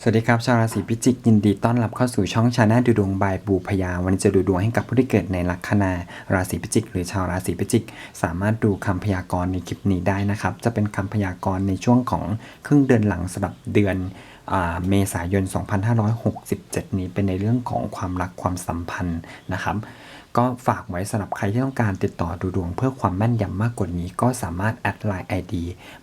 สวัสดีครับชาวราศีพิจิกยินดีต้อนรับเข้าสู่ช่องชาแนลดูดวงบายบูพยา วันนี้จะดูดวงให้กับผู้ที่เกิดในลัคนาราศีพิจิก หรือชาวราศีพิจิก สามารถดูคำพยากรณ์ในคลิปนี้ได้นะครับ จะเป็นคำพยากรณ์ในช่วงของครึ่งเดือนหลังสำหรับเดือนอ่าเมษายน 2567 นี้เป็นในเรื่องของความรักความสัมพันธ์นะครับ ก็ฝากไว้สำหรับใครที่ต้องการติดต่อดูดวงเพื่อความแม่นยำมากกว่านี้ ก็สามารถแอดไลน์ ID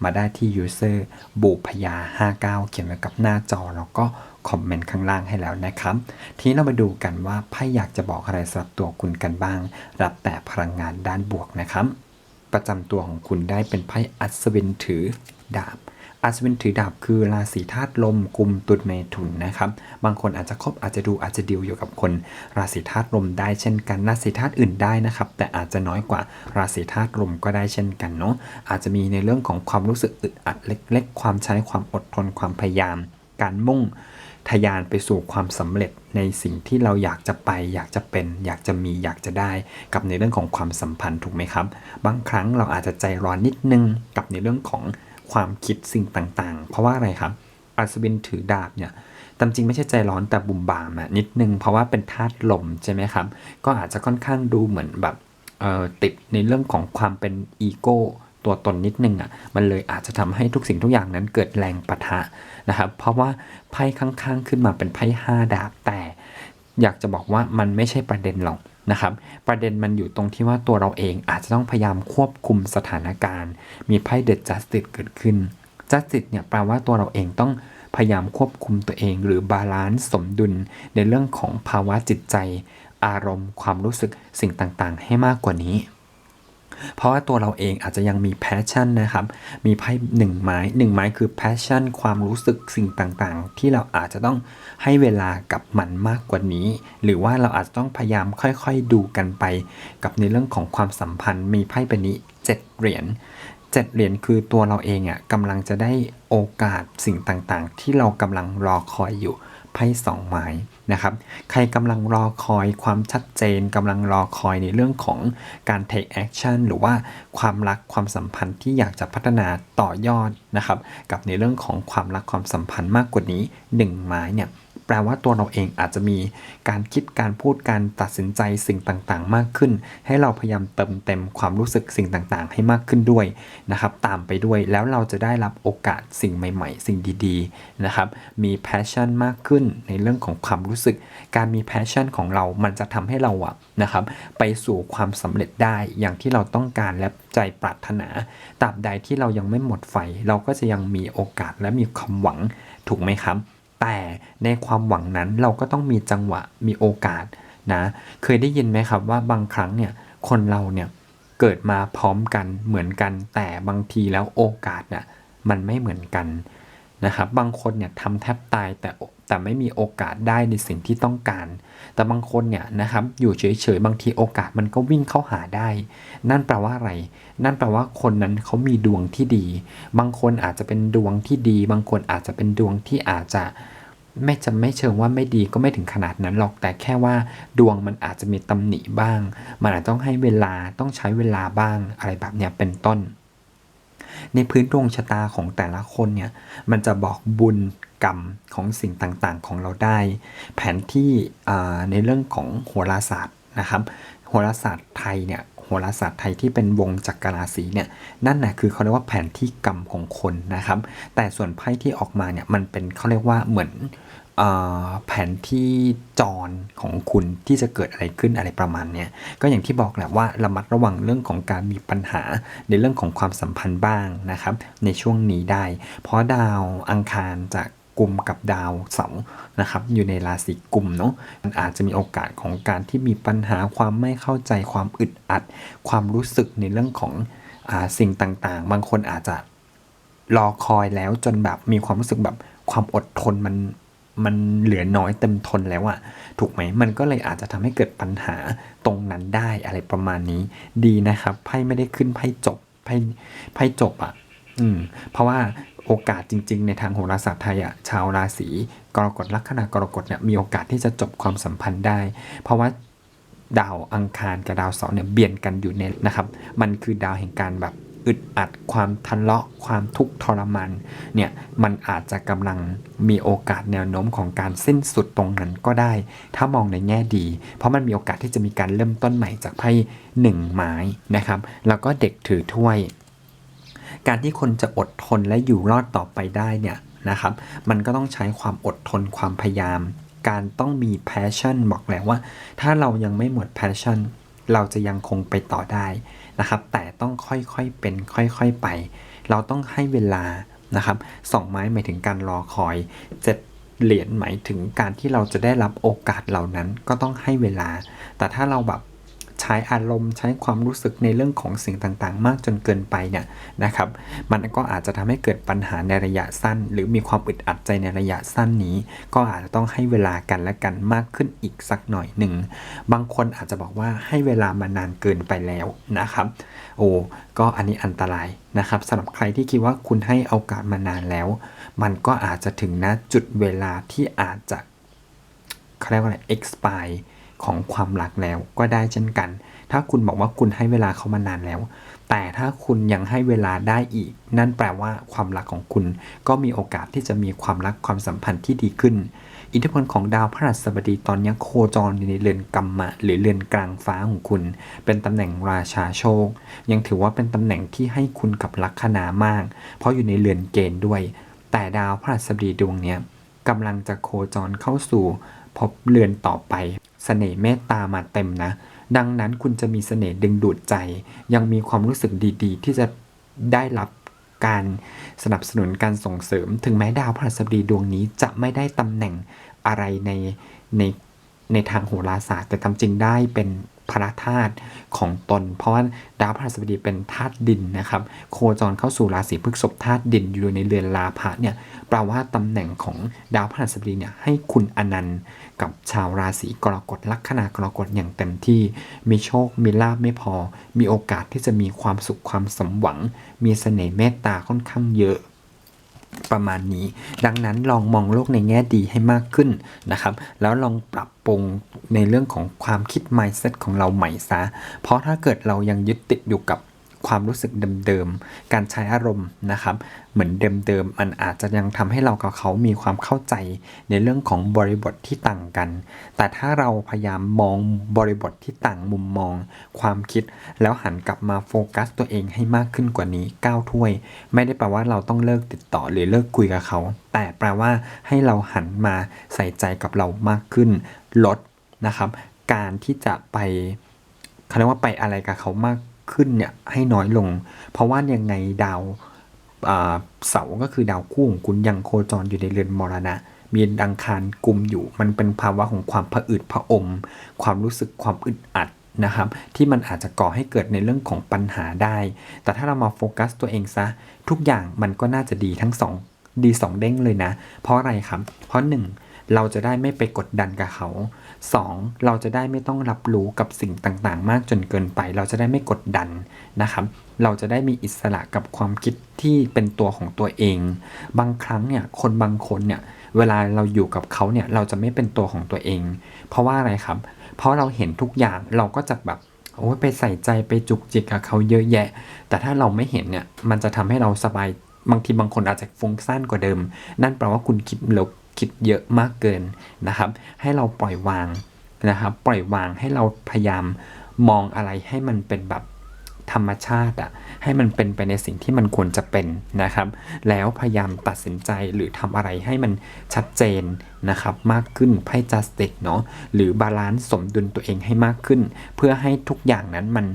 มาได้ที่ user บุพยา 59 เขียนไว้กับหน้าจอ แล้วก็คอมเมนต์ข้างล่างให้แล้วนะครับ ทีนี้เรามาดูกันว่าไพ่อยากจะบอกอะไรสำหรับตัวคุณกันบ้าง รับแต่พลังงานด้านบวกนะครับ ประจำตัวของคุณได้เป็นไพ่อัศวินถือดาบ อัศวินถือดาบคือราศีธาตุลมกลุ่มตุลเมถุนนะครับ บางคนอาจจะคบอาจจะดูอาจจะดิวอยู่กับคน ราศีธาตุลมได้เช่นกันราศีธาตุอื่นได้นะครับ แต่อาจจะน้อยกว่าราศีธาตุลมก็ได้เช่นกันเนาะอาจจะมีในเรื่องของความรู้สึกอึดอัดเล็ก ๆ ความใช้ความอดทนความพยายาม การมุ่งทะยานไปสู่ความสำเร็จในสิ่งที่เราอยากจะไป อยากจะเป็น อยากจะมีอยากจะได้ กับในเรื่องของความสัมพันธ์ถูกไหมครับ บางครั้งเราอาจจะใจร้อนนิดนึงกับในเรื่องของ ความคิดสิ่งต่างๆ เพราะว่าอะไรครับ อัศวินถือดาบเนี่ยตามจริงไม่ใช่ใจร้อนแต่บุ่มบามอะนิดนึง เพราะว่าเป็นธาตุลมใช่ไหมครับ ก็อาจจะค่อนข้างดูเหมือนแบบติดในเรื่องของความเป็นอีโก้ตัวตนนิดนึงอะ มันเลยอาจจะทำให้ทุกสิ่งทุกอย่างนั้นเกิดแรงปะทะนะครับ เพราะว่าไพ่ข้างๆขึ้นมาเป็นไพ่ห้าดาบแต่ อยากจะบอกว่ามันไม่ใช่ประเด็นหรอก นะครับ ประเด็นมันอยู่ตรงที่ว่าตัวเราเองอาจจะต้องพยายามควบคุมสถานการณ์ มีไพ่เด e จัสติ e เกิดขึ้นจัสติ e เนี่ยแปลว่าตัวเราเองต้องพยายามควบคุมตัวเอง หรือบาลานซ์สมดุลในเรื่องของภาวะจิตใจ อารมณ์ ความรู้สึกสิ่งต่างๆ ให้มากกว่านี้ เพราะว่าตัวเราเองอาจจะยังมีแพชชั่นนะครับ มีไพ่หนึ่งไม้หนึ่งไม้คือแพชชั่น ความรู้สึกสิ่งต่างๆ ที่เราอาจจะต้องให้เวลากับมันมากกว่านี้ หรือว่าเราอาจจะต้องพยายามค่อยๆดูกันไป กับในเรื่องของความสัมพันธ์ มีไพ่ใบนี้เจ็ดเหรียญเจ็ดเหรียญคือตัวเราเองอะกำลังจะได้โอกาสสิ่งต่างๆ ที่เรากำลังรอคอยอยู่ ไพ่สองไม้นะครับใครกำลังรอคอยความชัดเจนกำลังรอคอยในเรื่องของการ take action หรือว่าความรักความสัมพันธ์ที่อยากจะพัฒนาต่อยอดนะครับกับในเรื่องของความรักความสัมพันธ์มากกว่านี้หนึ่งไม้เนี่ย ลว่าตัวเราเองอาจจะมีการคิดการพูดการตัดสินใจสิ่งต่างๆ มากขึ้น ให้เราพยายามเติมเต็มความรู้สึกสิ่งต่างๆ ให้มากขึ้นด้วยนะครับ ตามไปด้วยแล้วเราจะได้รับโอกาสสิ่งใหม่ ๆ สิ่งดีๆนะครับ มีแพชชั่นมากขึ้นในเรื่องของความรู้สึก การมีแพชชั่นของเรามันจะทำให้เราอะนะครับไปสู่ความสำเร็จได้อย่างที่เราต้องการและใจปรารถนาตราบใดที่เรายังไม่หมดไฟ เราก็จะยังมีโอกาสและมีความหวังถูกไหมครับ แต่ในความหวังนั้นเราก็ต้องมีจังหวะมีโอกาสนะ เคยได้ยินไหมครับว่าบางครั้งเนี่ยคนเราเนี่ยเกิดมาพร้อมกันเหมือนกัน แต่บางทีแล้วโอกาสน่ะมันไม่เหมือนกัน นะครับบางคนเนี่ยทำแทบตายแต่แต่ไม่มีโอกาสได้ในสิ่งที่ต้องการ แต่บางคนเนี่ยนะครับอยู่เฉยๆบางทีโอกาสมันก็วิ่งเข้าหาได้ นั่นแปลว่าอะไร นั่นแปลว่าคนนั้นเขามีดวงที่ดี บางคนอาจจะเป็นดวงที่ดี บางคนอาจจะเป็นดวงที่อาจจะไม่จะไม่เชิงว่าไม่ดีก็ไม่ถึงขนาดนั้นหรอกแต่แค่ว่าดวงมันอาจจะมีตำหนิบ้าง มันอาจต้องให้เวลาต้องใช้เวลาบ้างอะไรแบบเนี้ยเป็นต้น ในพื้นดวงชะตาของแต่ละคนเนี่ยมันจะบอกบุญกรรมของสิ่งต่างๆของเราได้ แผนที่ในเรื่องของโหราศาสตร์นะครับโหราศาสตร์ไทยเนี่ยโหราศาสตร์ไทยที่เป็นวงจักรราศีเนี่ยนั่นนะคือเขาเรียกว่าแผนที่กรรมของคนนะครับ แต่ส่วนไพ่ที่ออกมาเนี่ยมันเป็นเขาเรียกว่าเหมือน แผนที่จรของคุณที่จะเกิดอะไรขึ้นอะไรประมาณเนี้ยก็อย่างที่บอกแหละว่าระมัดระวังเรื่องของการมีปัญหาในเรื่องของความสัมพันธ์บ้างนะครับในช่วงนี้ได้ เพราะดาวอังคารจากกลุ่มกับดาวเสาร์นะครับอยู่ในราศีกลุ่มเนาะมันอาจจะมีโอกาสของการที่มีปัญหาความไม่เข้าใจความอึดอัด ความรู้สึกในเรื่องของอสิ่งต่างๆ บางคนอาจจะรอคอยแล้วจนแบบมีความรู้สึกแบบความอดทนมัน มันเหลือน้อยเต็มทนแล้วอะถูกไหมมันก็เลยอาจจะทำให้เกิดปัญหาตรงนั้นได้อะไรประมาณนี้ ดีนะครับไพ่ไม่ได้ขึ้นไพ่จบไพ่ไพ่จบอะอืมเพราะว่าโอกาสจริง ๆ ในทางโหราศาสตร์ไทยอะชาวราศีกรกฎลัคนากรกฎเนี่ยมีโอกาสที่จะจบความสัมพันธ์ได้ เพราะว่าดาวอังคารกับดาวเสาร์เนี่ยเบียนกันอยู่เนี่ยนะครับ มันคือดาวแห่งการแบบ อึดอัด ความทะเลาะ ความทุกข์ทรมานเนี่ยมันอาจจะกำลังมีโอกาสแนวโน้มของการสิ้นสุดตรงนั้นก็ได้ ถ้ามองในแง่ดี เพราะมันมีโอกาสที่จะมีการเริ่มต้นใหม่จากไพ่หนึ่งไม้นะครับ แล้วก็เด็กถือถ้วย การที่คนจะอดทนและอยู่รอดต่อไปได้เนี่ยนะครับมันก็ต้องใช้ความอดทนความพยายาม การต้องมี passion บอกแล้วว่า ถ้าเรายังไม่หมด passion เราจะยังคงไปต่อได้ นะครับ แต่ต้องค่อยๆเป็นค่อยๆไป เราต้องให้เวลานะครับสองไม้หมายถึงการรอคอยเจ็ดเหรียญหมายถึงการที่เราจะได้รับโอกาสเหล่านั้นก็ต้องให้เวลา แต่ถ้าเราแบบ ใช้อารมณ์ใช้ความรู้สึกในเรื่องของสิ่งต่างๆ มากจนเกินไปเนี่ยนะครับ มันก็อาจจะทำให้เกิดปัญหาในระยะสั้น หรือมีความอึดอัดใจในระยะสั้นนี้ ก็อาจจะต้องให้เวลากันและกันมากขึ้นอีกสักหน่อยหนึ่ง บางคนอาจจะบอกว่าให้เวลามานานเกินไปแล้วนะครับ โอ้ก็อันนี้อันตรายนะครับสำหรับใครที่คิดว่าคุณให้โอกาสมานานแล้ว มันก็อาจจะถึงณจุดเวลาที่อาจจะเขาเรียกว่าอะไร expire ของความรักแล้วก็ได้เช่นกัน ถ้าคุณบอกว่าคุณให้เวลาเขามานานแล้ว แต่ถ้าคุณยังให้เวลาได้อีก นั่นแปลว่าความรักของคุณ ก็มีโอกาสที่จะมีความรักความสัมพันธ์ที่ดีขึ้น อิทธิพลของดาวพฤหัสบดีตอนนี้โคจรอยู่ในเรือนกรรมะ หรือเรือนกลางฟ้าของคุณ เป็นตำแหน่งราชาโชค ยังถือว่าเป็นตำแหน่งที่ให้คุณกับลัคนามาก เพราะอยู่ในเรือนเกณฑ์ด้วย แต่ดาวพฤหัสบดีดวงนี้ กำลังจะโคจรเข้าสู่พบเรือนต่อไปเสน่ห์เมตตามาเต็มนะ ดังนั้นคุณจะมีเสน่ห์ดึงดูดใจ ยังมีความรู้สึกดีๆ ที่จะได้รับการสนับสนุนการส่งเสริม ถึงแม้ดาวพฤหัสบดีดวงนี้จะไม่ได้ตำแหน่งอะไรในในในทางโหราศาสตร์ แต่ทำจริงได้เป็น พระธาตุของตน เพราะว่าดาวพฤหัสบดีเป็นธาตุดินนะครับ โคจรเข้าสู่ราศีพฤษภธาตุดินอยู่ในเรือนลาภะเนี่ยแปลว่าตำแหน่งของดาวพฤหัสบดีเนี่ยให้คุณอนันต์กับชาวราศีกรกฎลัคนากรกฎอย่างเต็มที่ มีโชคมีลาภไม่พอ มีโอกาสที่จะมีความสุขความสมหวัง มีเสน่ห์เมตตาค่อนข้างเยอะ ประมาณนี้ ดังนั้นลองมองโลกในแง่ดีให้มากขึ้นนะครับ แล้วลองปรับปรุงในเรื่องของความคิด mindset ของเราใหม่ซะ เพราะถ้าเกิดเรายังยึดติดอยู่กับ ความรู้สึกเดิมๆ การใช้อารมณ์นะครับ เหมือนเดิมๆ มันอาจจะยังทำให้เรากับเขามีความเข้าใจในเรื่องของบริบทที่ต่างกัน แต่ถ้าเราพยายามมองบริบทที่ต่างมุมมอง ความคิด แล้วหันกลับมาโฟกัสตัวเองให้มากขึ้นกว่านี้ก้าวถ้วย ไม่ได้แปลว่าเราต้องเลิกติดต่อหรือเลิกคุยกับเขา แต่แปลว่าให้เราหันมาใส่ใจกับเรามากขึ้น ลดนะครับ การที่จะไปเขาเรียกว่าไปอะไรกับเขามาก ขึ้นเนี่ยให้น้อยลง เพราะว่ายังไงดาวเสาก็คือดาวคู่ของคุณยังโคจรอยู่ในเรือนมรณะ มีดังคารกลุ่มอยู่ มันเป็นภาวะของความผะอืดผะอม ความรู้สึกความอึดอัดนะครับ ที่มันอาจจะก่อให้เกิดในเรื่องของปัญหาได้ แต่ถ้าเรามาโฟกัสตัวเองซะ ทุกอย่างมันก็น่าจะดีทั้งสองดีสองเด้งเลยนะ เพราะอะไรครับ เพราะหนึ่งเราจะได้ไม่ไปกดดันกับเขา 2. เราจะได้ไม่ต้องรับรู้กับสิ่งต่างๆ มากจนเกินไป เราจะได้ไม่กดดันนะครับ เราจะได้มีอิสระกับความคิดที่เป็นตัวของตัวเอง บางครั้งเนี่ยคนบางคนเนี่ยเวลาเราอยู่กับเขาเนี่ยเราจะไม่เป็นตัวของตัวเอง เพราะว่าอะไรครับ เพราะเราเห็นทุกอย่างเราก็จะแบบโอ้ยไปใส่ใจไปจุกจิกกับเขาเยอะแยะ แต่ถ้าเราไม่เห็นเนี่ยมันจะทำให้เราสบายบางทีบางคนอาจจะฟุ้งซ่านกว่าเดิม นั่นแปลว่าคุณคิดลบ คิดเยอะมากเกินนะครับ ให้เราปล่อยวางนะครับปล่อยวางให้เราพยายามมองอะไรให้มันเป็นแบบธรรมชาติอะให้มันเป็นไปในสิ่งที่มันควรจะเป็นนะครับ แล้วพยายามตัดสินใจหรือทำอะไรให้มันชัดเจนนะครับมากขึ้นไพ่ justice เนาะหรือบาลานซ์สมดุลตัวเองให้มากขึ้น เพื่อให้ทุกอย่างนั้นมัน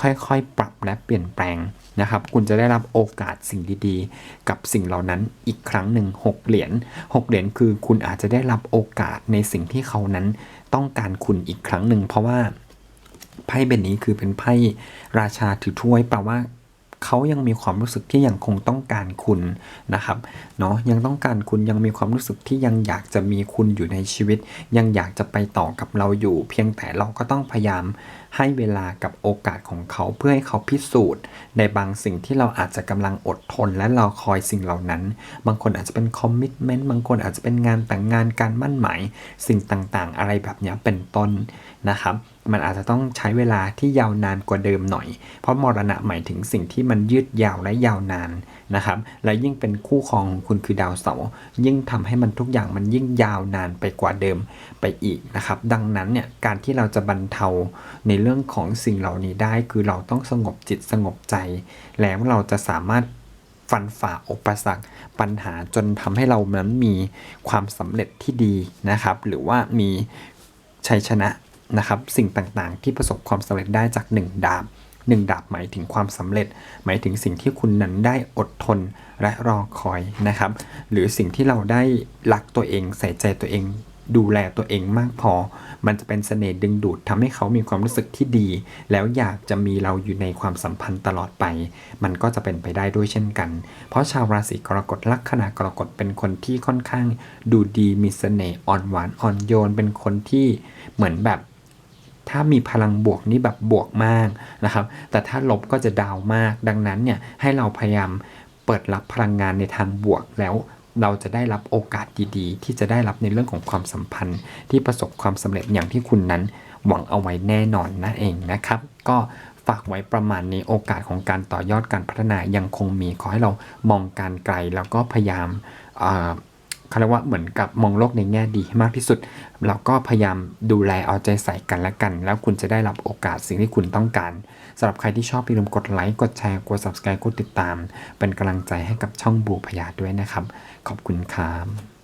ค่อยๆ ปรับและเปลี่ยนแปลง นะครับ คุณจะได้รับโอกาสสิ่งดีๆ กับสิ่งเหล่านั้นอีกครั้งหนึ่ง6เหรียญ6เหรียญคือคุณอาจจะได้รับโอกาสในสิ่งที่เขานั้นต้องการคุณอีกครั้งหนึ่ง เพราะว่าไพ่เบนนี้คือเป็นไพ่ราชาถือถ้วยแปลว่าเขายังมีความรู้สึกที่ยังคงต้องการคุณนะครับเนาะยังต้องการคุณยังมีความรู้สึกที่ยังอยากจะมีคุณอยู่ในชีวิต ยังอยากจะไปต่อกับเราอยู่ เพียงแต่เราก็ต้องพยายามให้เวลากับโอกาสของเขาเพื่อให้เขาพิสูจน์ ในบางสิ่งที่เราอาจจะกำลังอดทน และรอคอยสิ่งเหล่านั้น บางคนอาจจะเป็นคอมมิชเมนต์บางคนอาจจะเป็นงานแต่งงานการมั่นหมายสิ่งต่างๆ อะไรแบบนี้เป็นต้นนะครับมันอาจจะต้องใช้เวลาที่ยาวนานกว่าเดิมหน่อย เพราะมรณะหมายถึงสิ่งที่มันยืดยาวและยาวนานนะครับ และยิ่งเป็นคู่ครองของคุณคือดาวเสาร์ยิ่งทำให้มันทุกอย่างมันยิ่งยาวนานไปกว่าเดิมไปอีกนะครับ ดังนั้นเนี่ยการที่เราจะบรรเทาในเรื่องของสิ่งเหล่านี้ได้ คือเราต้องสงบจิตสงบใจ แล้วเราจะสามารถฟันฝ่าอุปสรรคปัญหาจนทำให้เรานั้นมีความสำเร็จที่ดีนะครับ หรือว่ามีชัยชนะนะครับ สิ่งต่างๆ ที่ประสบความสำเร็จได้จาก 1 ดาบ1ดาบหมายถึงความสำเร็จ หมายถึงสิ่งที่คุณนั้นได้อดทนและรอคอยนะครับ หรือสิ่งที่เราได้รักตัวเองใส่ใจตัวเอง ดูแลตัวเองมากพอ มันจะเป็นเสน่ห์ดึงดูดทำให้เขามีความรู้สึกที่ดี แล้วอยากจะมีเราอยู่ในความสัมพันธ์ตลอดไป มันก็จะเป็นไปได้ด้วยเช่นกัน เพราะชาวราศีกรกฎลัคนากรกฎเป็นคนที่ค่อนข้างดูดีมีเสน่ห์อ่อนหวานอ่อนโยน เป็นคนที่เหมือนแบบถ้ามีพลังบวกนี่แบบบวกมากนะครับ แต่ถ้าลบก็จะดาวมาก ดังนั้นเนี่ยให้เราพยายามเปิดรับพลังงานในทางบวกแล้ว เราจะได้รับโอกาสดีๆ ที่จะได้รับในเรื่องของความสัมพันธ์ ที่ประสบความสำเร็จอย่างที่คุณนั้นหวังเอาไว้แน่นอนนั่นเองนะครับ ก็ฝากไว้ประมาณนี้โอกาสของการต่อยอดการพัฒนายังคงมีขอให้เรามองการไกลแล้วก็พยายามอ่า เขาเรียกว่าเหมือนกับมองโลกในแง่ดีให้มากที่สุด แล้วก็พยายามดูแลเอาใจใส่กันและกัน แล้วคุณจะได้รับโอกาสสิ่งที่คุณต้องการสำหรับใครที่ชอบอย่าลืมกดไลค์ กดแชร์ กด subscribe กดติดตาม เป็นกำลังใจให้กับช่องบูพยาด้วยนะครับ ขอบคุณครับ